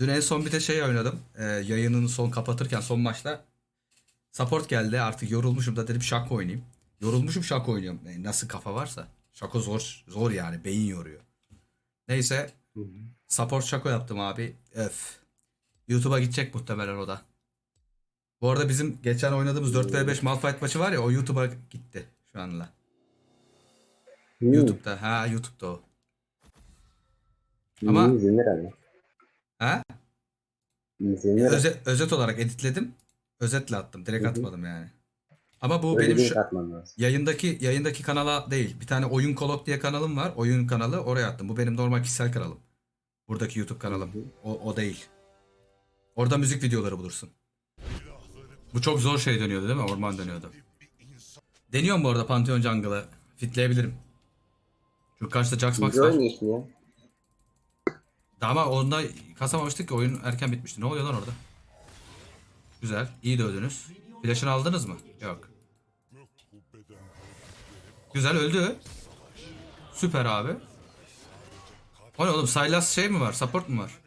Dün en son bir de şey oynadım. Ee, yayının son kapatırken son maçta support geldi. Artık yorulmuşum da dedim şako oynayayım. Yorulmuşum şako oynuyorum. Yani nasıl kafa varsa. Şako zor zor yani beyin yoruyor. Neyse support şako yaptım abi. Öf. YouTube'a gidecek muhtemelen o da. Bu arada bizim geçen oynadığımız 4v5 Malphite maçı var ya o YouTube'a gitti şu anla. Hmm. YouTube'da. Ha YouTube'da o. Ama. Ha? İzlenir. Özet, özet olarak editledim. Özetle attım. Direkt Hı hı. atmadım yani. Ama bu Öyle benim değil şu atman lazım. yayındaki yayındaki kanala değil. Bir tane oyun kolok diye kanalım var. Oyun kanalı oraya attım. Bu benim normal kişisel kanalım. Buradaki YouTube kanalım. O, o değil. Orada müzik videoları bulursun. Bu çok zor şey dönüyordu değil mi? Orman dönüyordu. Deniyorum bu arada Pantheon Jungle'ı. Fitleyebilirim. Çünkü karşıda Jax Max Güzel var. ya. Ama onda kasamamıştık ki oyun erken bitmişti. Ne oluyor lan orada? Güzel. iyi dövdünüz. Flash'ını aldınız mı? Yok. Güzel öldü. Süper abi. O ne oğlum Sylas şey mi var? Support mu var?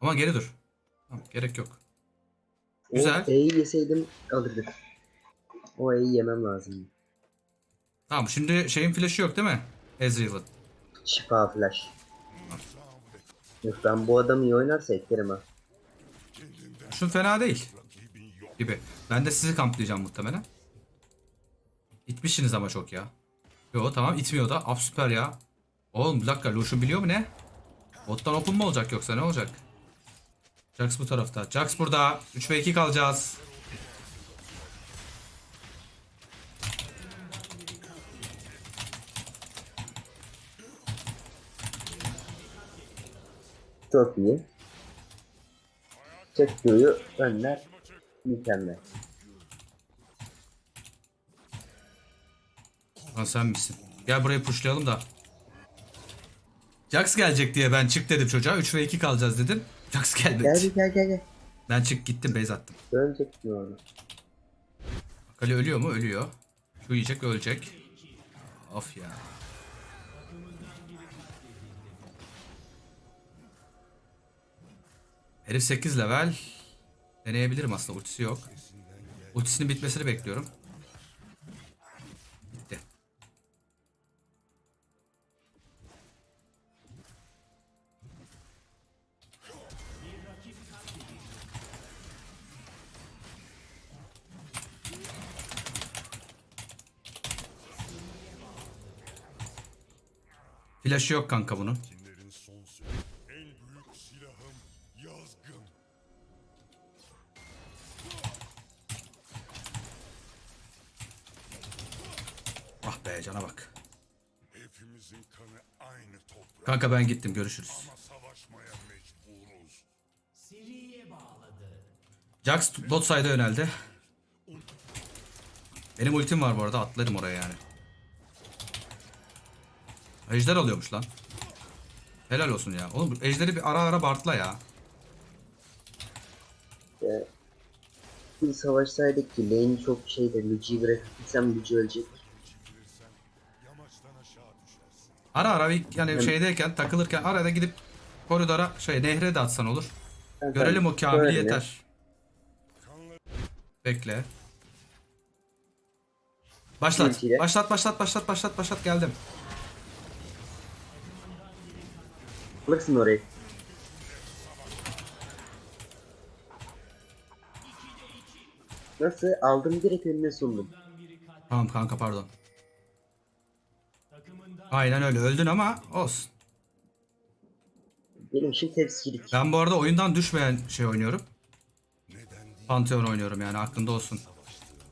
Ama geri dur. Tamam, gerek yok. Güzel. O E'yi yeseydim alırdık. O E'yi yemem lazım. Tamam şimdi şeyin flash'ı yok değil mi? Ezreal'ın. Şifa flash. Yok ben bu adamı iyi oynarsa eklerim ha. Şun fena değil. Gibi. Ben de sizi kamplayacağım muhtemelen. İtmişsiniz ama çok ya. Yo tamam itmiyor da. Ab süper ya. Oğlum bir dakika Lucian biliyor mu ne? Bottan open mu olacak yoksa ne olacak? Jax bu tarafta. Jax burada. 3 ve 2 kalacağız. Çok iyi. Çek Q'yu önler. Mükemmel. Lan sen misin? Gel burayı pushlayalım da. Jax gelecek diye ben çık dedim çocuğa. 3 ve 2 kalacağız dedim. Jax gelmedi. Gel gel gel gel. Ben çık gittim base attım. Dönecek mi? Akali ölüyor mu? Ölüyor. Şu yiyecek ölecek. Of ya. Herif 8 level. Deneyebilirim aslında ultisi yok. Ultisinin bitmesini bekliyorum. Bitti. Flash'ı yok kanka bunun. Be cana bak. Hepimizin kanı aynı toprak. Kanka ben gittim görüşürüz. Ama savaşmaya mecburuz. Jax bot side'a yöneldi. Benim ultim var bu arada atlarım oraya yani. Ejder alıyormuş lan. Helal olsun ya. Oğlum ejderi bir ara ara bartla ya. Bir savaşsaydık ki lane çok şeyde Luci'yi bırakırsam Luci ölecek. Ara ara bir yani şeydeyken takılırken arada gidip koridora şey nehre de atsan olur. Ben Görelim o kamili yeter. Bekle. Başlat. Başlat başlat başlat başlat başlat geldim. Alırsın orayı. Nasıl? Aldım direkt önüne sundum. Tamam kanka pardon. Aynen öyle öldün ama olsun. Benim için tepsilik. Ben bu arada oyundan düşmeyen şey oynuyorum. Pantheon oynuyorum yani aklında olsun.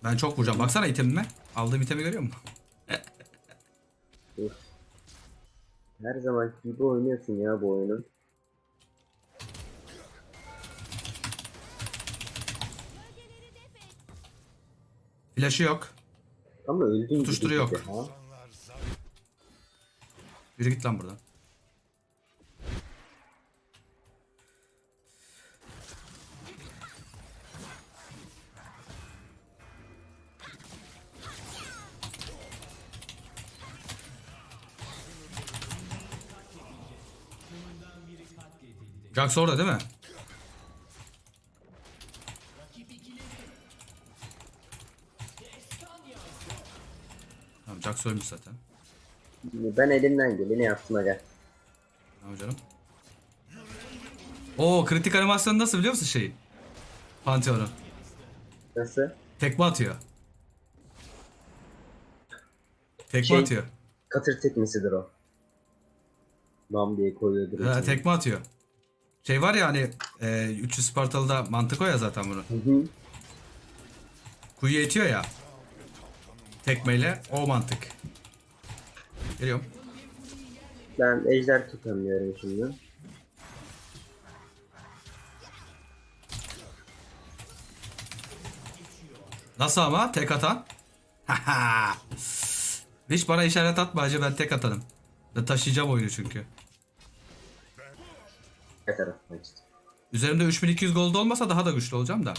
Ben çok vuracağım. Baksana itemime. Aldığım itemi görüyor musun? Her zaman gibi oynuyorsun ya bu oyunu. Flash'ı yok. Ama gibi. Tutuşturu yok. İnsanlar zaten Yürü git lan buradan. Jax orada değil mi? Tamam Jax ölmüş zaten. Ben elimden geleni yaptım aga. Tamam canım. Oo kritik animasyonu nasıl biliyor musun şeyi? Pantheon'un. Nasıl? Tekme atıyor. Tekme Şey- atıyor. Katır tekmesidir o. Nam diye koyuyordur. Ha, içine. tekme atıyor. Şey var ya hani e, 300 Spartalı'da mantık o ya zaten bunu. Hı hı. Kuyuya itiyor ya. Tekmeyle o mantık. Geliyorum. Ben ejder tutamıyorum şimdi. Nasıl ama? Tek atan? Hiç bana işaret atma hacı ben tek atanım. Ben taşıyacağım oyunu çünkü. Tarafına işte. Üzerimde 3200 gold olmasa daha da güçlü olacağım da.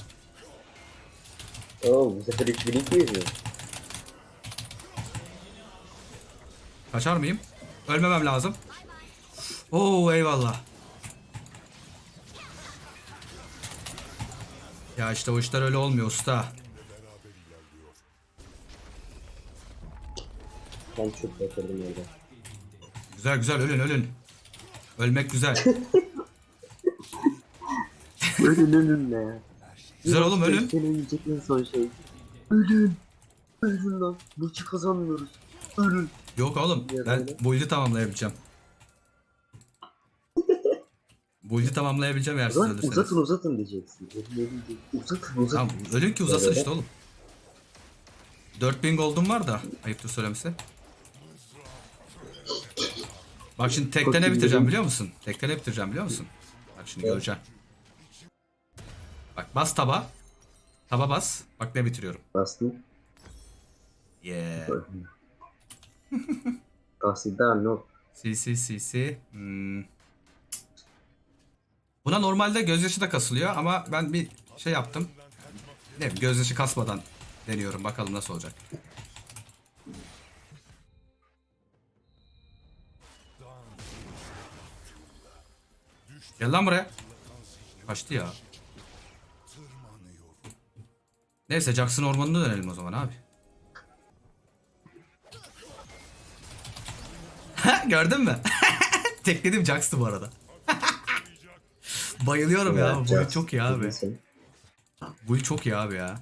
Oo bu sefer 3200 mü? Kaçar mıyım? Ölmemem lazım. Oo eyvallah. Ya işte o işler öyle olmuyor usta. Ben çok batırdım orada. Güzel güzel ölün ölün. Ölmek güzel. Ölün ölün ne ya? Güzel oğlum, ölün. Seni yiyecek en son şey. Ölün. Ölün lan. Maçı kazanmıyoruz. Ölün. Yok oğlum ben böyle. build'i tamamlayabileceğim. build'i tamamlayabileceğim eğer siz ölürseniz. uzatın uzatın diyeceksin. Uzatın uzatın. Tamam ölün ki uzasın işte oğlum. 4000 gold'um var da ayıptır söylemesi. Bak şimdi tekte ne Korktum bitireceğim biliyor musun? Tekte ne bitireceğim biliyor musun? Bak şimdi Evet. göreceksin. Bak bas taba. Taba bas. Bak ne bitiriyorum. Bastım. Yeah. Tahsilden no. Si si si si. Hmm. Buna normalde gözyaşı da kasılıyor ama ben bir şey yaptım. Ne bileyim, gözyaşı kasmadan deniyorum. Bakalım nasıl olacak. Gel lan buraya. Kaçtı ya. Neyse Jackson ormanına dönelim o zaman abi. Gördün mü? Tekledim Jax'tı bu arada. Bayılıyorum ya. Bu oyun çok iyi abi. Bu oyun çok iyi abi ya.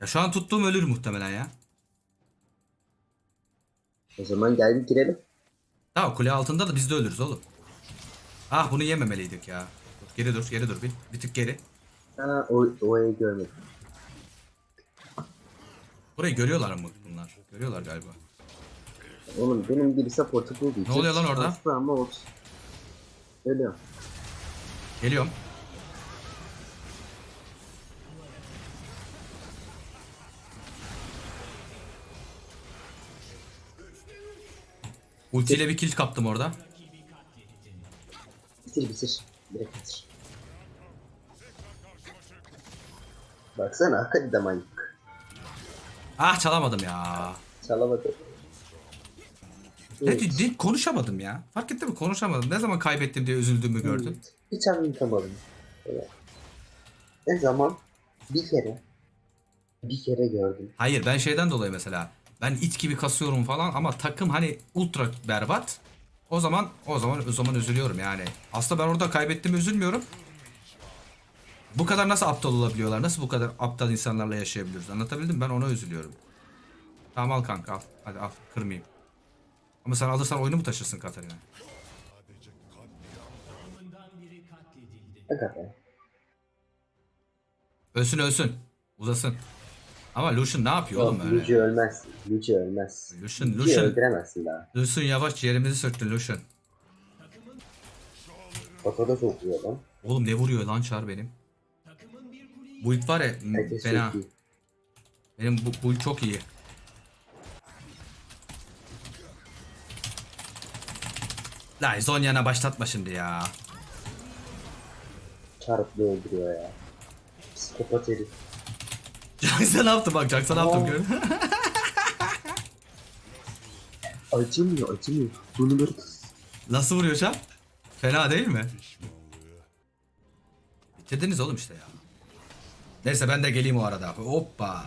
Ya şu an tuttuğum ölür muhtemelen ya. O zaman gel girelim. Tamam kule altında da biz de ölürüz oğlum. Ah bunu yememeliydik ya. Dur, Geri dur geri dur bir. Bir tık geri. Ha o, o evi görmedim. Burayı görüyorlar mı bunlar? Görüyorlar galiba. Oğlum benim bir support'u buldu. Ne oluyor lan orada? Aslı ama olsun. Ölüyorum. Geliyorum. Ultiyle bir kill kaptım orada. Bitir bitir. Direkt bitir. Baksana hadi de manyak. Ah çalamadım ya. Çalamadı. Evet. ne- konuşamadım ya. Fark ettin mi? Konuşamadım. Ne zaman kaybettim diye üzüldüğümü gördün. Hiç anlatamadım. Evet. Ne zaman? Bir kere. Bir kere gördüm. Hayır ben şeyden dolayı mesela. Ben it gibi kasıyorum falan ama takım hani ultra berbat. O zaman o zaman o zaman üzülüyorum yani. Aslında ben orada kaybettim üzülmüyorum. Bu kadar nasıl aptal olabiliyorlar? Nasıl bu kadar aptal insanlarla yaşayabiliyoruz? Anlatabildim mi? ben ona üzülüyorum. Tamam al kanka al. Hadi al kırmayayım. Ama sen alırsan oyunu mu taşırsın Katarina? Ölsün ölsün. Uzasın. Ama Lucian ne yapıyor oğlum Yok, öyle? Lucio ölmez. Lucio ölmez. Lucian, Lucio'yu Lucian. öldüremezsin daha. Lucian yavaş yerimizi söktün Lucian. Bak o da çok iyi lan. Oğlum ne vuruyor lan çar benim? Bu ilk var ya Herkes fena. çok iyi. Benim bu, bu çok iyi. La Zonya'na başlatma şimdi ya. Çarplı öldürüyor ya. Psikopat herif. Jackson ne yaptı bak Jackson ne yaptım gördün. Acımıyor acımıyor. Bunu böyle Nasıl vuruyor çar? Fena değil mi? Bitirdiniz oğlum işte ya. Neyse ben de geleyim o arada. Hoppa.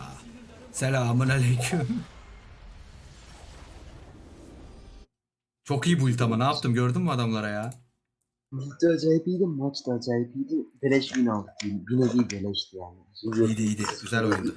Selamun aleyküm. Çok iyi build ama ne yaptım gördün mü adamlara ya? Ligde acayipiydi, maçta acayipiydi. Beleş win aldık. Bir nevi beleşti yani. İyiydi iyiydi. Güzel oyundu.